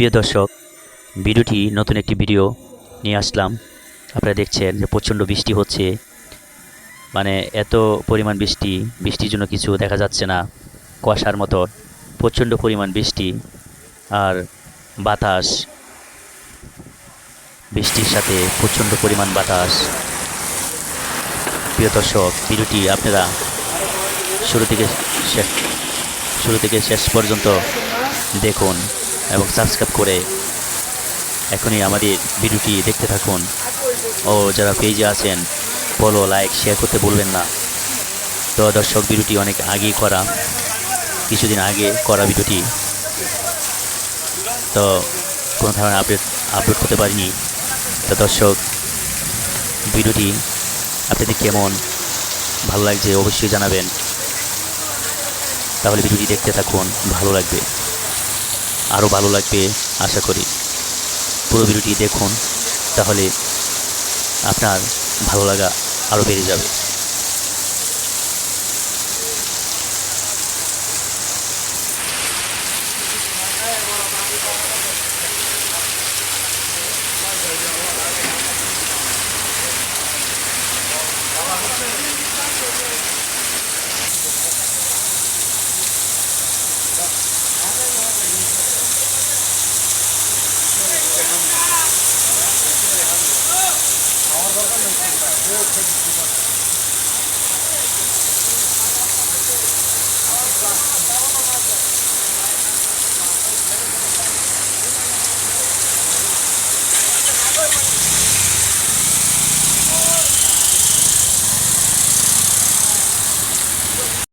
প্রিয় দর্শক, ভিডিওটি নতুন একটি ভিডিও নিয়ে আসলাম। আপনারা দেখছেন যে প্রচণ্ড বৃষ্টি হচ্ছে। মানে এত পরিমাণ বৃষ্টি, বৃষ্টির জন্য কিছু দেখা যাচ্ছে না। কুয়াশার মতো প্রচণ্ড পরিমাণ বৃষ্টি আর বাতাস। বৃষ্টির সাথে প্রচণ্ড পরিমাণ বাতাস। প্রিয় দর্শক, ভিডিওটি আপনারা শুরু থেকে শেষ শুরু থেকে শেষ পর্যন্ত দেখুন। এবং সাবস্ক্রাইব করে এখনই আমাদের ভিডিওটি দেখতে থাকুন। ও যারা পেজে আছেন ফলো লাইক শেয়ার করতে ভুলবেন না। তো দর্শক, ভিডিওটি অনেক আগেই করা। কিছুদিন আগে করা ভিডিওটি। তো কোনো ধরনের আপডেট আপলোড করতে পারিনি। তো দর্শক, ভিডিওটি আপনাদের কেমন? ভালো লাগছে অবশ্যই জানাবেন। তাহলে ভিডিওটি দেখতে থাকুন, ভালো লাগবে। আরও ভালো লাগবে, আশা করি। পুরো ভিডিওটি দেখুন, তাহলে আপনার ভালো লাগা আরও বেড়ে যাবে। Thank you.